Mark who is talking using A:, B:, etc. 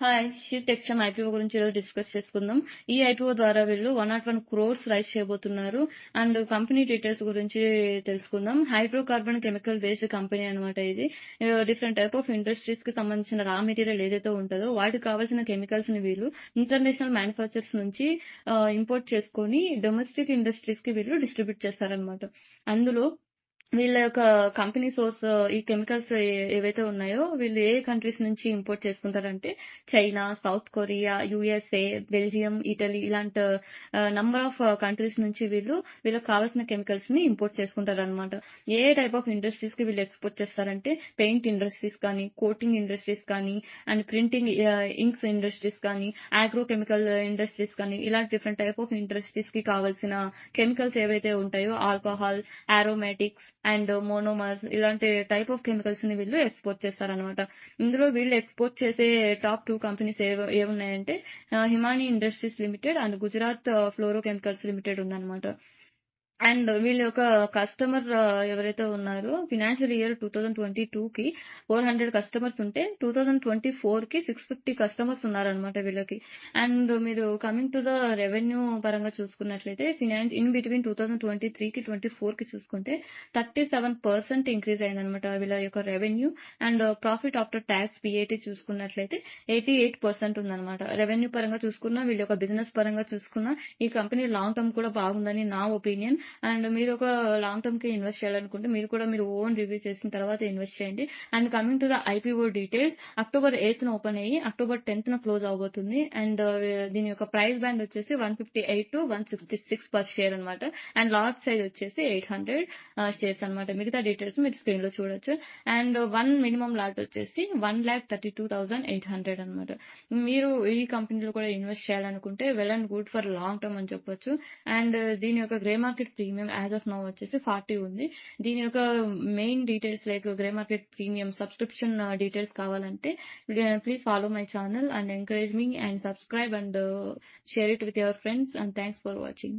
A: Hi! She టెక్చమ్ IPO గురించి ఈరోజు discuss చేసుకుందాం. ఈ ఐపీఓ ద్వారా వీళ్ళు 101 క్రోర్స్ రైజ్ చేయబోతున్నారు. అండ్ కంపెనీ డీటెయిల్స్ గురించి తెలుసుకుందాం. Hydrocarbon chemical based company అనమాట ఇది. డిఫరెంట్ టైప్ ఆఫ్ ఇండస్ట్రీస్కి సంబంధించిన రా మెటీరియల్ ఏదైతే ఉంటదో వాటికి కావాల్సిన కెమికల్స్ని వీళ్ళు ఇంటర్నేషనల్ మ్యానుఫ్యాక్చర్స్ నుంచి uh, ఇంపోర్ట్ చేసుకొని డొమెస్టిక్ ఇండస్ట్రీస్కి వీళ్ళు డిస్ట్రిబ్యూట్ చేస్తారనమాట. అందులో వీళ్ళ యొక్క కంపెనీ సోర్స్ ఈ కెమికల్స్ ఏ ఏవైతే ఉన్నాయో వీళ్ళు ఏ కంట్రీస్ నుంచి import చేసుకుంటారంటే China, South Korea, USA, Belgium, Italy ఇలాంటి నంబర్ ఆఫ్ కంట్రీస్ నుంచి వీళ్ళు వీళ్ళకి కావాల్సిన కెమికల్స్ని ఇంపోర్ట్ చేసుకుంటారనమాట. ఏ ఏ టైప్ ఆఫ్ ఇండస్ట్రీస్కి వీళ్ళు ఎక్స్‌పోర్ట్ చేస్తారంటే పెయింట్ ఇండస్ట్రీస్ కానీ, కోటింగ్ ఇండస్ట్రీస్ కానీ, అండ్ ప్రింటింగ్ ఇంక్స్ ఇండస్ట్రీస్ కానీ, ఆగ్రో కెమికల్ ఇండస్ట్రీస్ కానీ ఇలాంటి డిఫరెంట్ టైప్ ఆఫ్ ఇండస్ట్రీస్కి కావాల్సిన కెమికల్స్ ఏవైతే ఉంటాయో ఆల్కహాల్, అరోమాటిక్స్ అండ్ మోనోమర్స్ ఇలాంటి టైప్ ఆఫ్ కెమికల్స్ని వీళ్ళు ఎక్స్‌పోర్ట్ చేస్తారనమాట. ఇందులో వీళ్ళు ఎక్స్‌పోర్ట్ చేసే టాప్ టూ కంపెనీస్ ఏవ ఏవున్నాయంటే Himani industries limited and Gujarat fluoro chemicals limited ఉందన్నమాట అండ్ వీళ్ళ యొక్క కస్టమర్ ఎవరైతే ఉన్నారో ఫినాన్షియల్ ఇయర్ 2022కి 400 కస్టమర్స్ ఉంటే 2024కి 650 కస్టమర్స్ ఉన్నారనమాట వీళ్ళకి. అండ్ మీరు కమింగ్ టు ద రెవెన్యూ పరంగా చూసుకున్నట్లయితే ఫినాన్స్ ఇన్ బిట్వీన్ 2023కి, 24కి చూసుకుంటే 37% ఇంక్రీజ్ అయిందనమాట వీళ్ళ యొక్క revenue. And profit after tax PAT చూసుకున్నట్లయితే 88% ఉందనమాట. రెవెన్యూ పరంగా చూసుకున్నా, వీళ్ళ యొక్క బిజినెస్ పరంగా చూసుకున్నా ఈ కంపెనీ లాంగ్ టర్మ్ కూడా బాగుందని నా ఒపీనియన్. అండ్ మీరు ఒక లాంగ్ టర్మ్కి ఇన్వెస్ట్ చేయాలనుకుంటే మీరు కూడా మీరు ఓన్ రివ్యూ చేసిన తర్వాత ఇన్వెస్ట్ చేయండి. And coming to the IPO details October 8న open అయ్యి అక్టోబర్ 10థ్‌న క్లోజ్ అవబోతుంది అండ్ uh, దీని యొక్క ప్రైస్ బ్యాండ్ వచ్చేసి 158-166 పర్ షేర్ అనమాట. అండ్ లాట్ సైజ్ వచ్చేసి ఎయిట్ హండ్రెడ్ షేర్స్ అనమాట. మిగతా డీటెయిల్స్ మీరు స్క్రీన్‌లో చూడొచ్చు. అండ్ వన్ మినిమం లాట్ వచ్చేసి 1,32,800 అనమాట. మీరు ఈ కంపెనీలో కూడా ఇన్వెస్ట్ చేయాలనుకుంటే well and good for long term అని చెప్పొచ్చు. అండ్ uh, దీని యొక్క grey market premium as of now వచ్చేసి 40 ఉంది. దీని యొక్క main details like grey market premium subscription details కావాలంటే please follow my channel and encourage me and subscribe and share it with your friends and thanks for watching.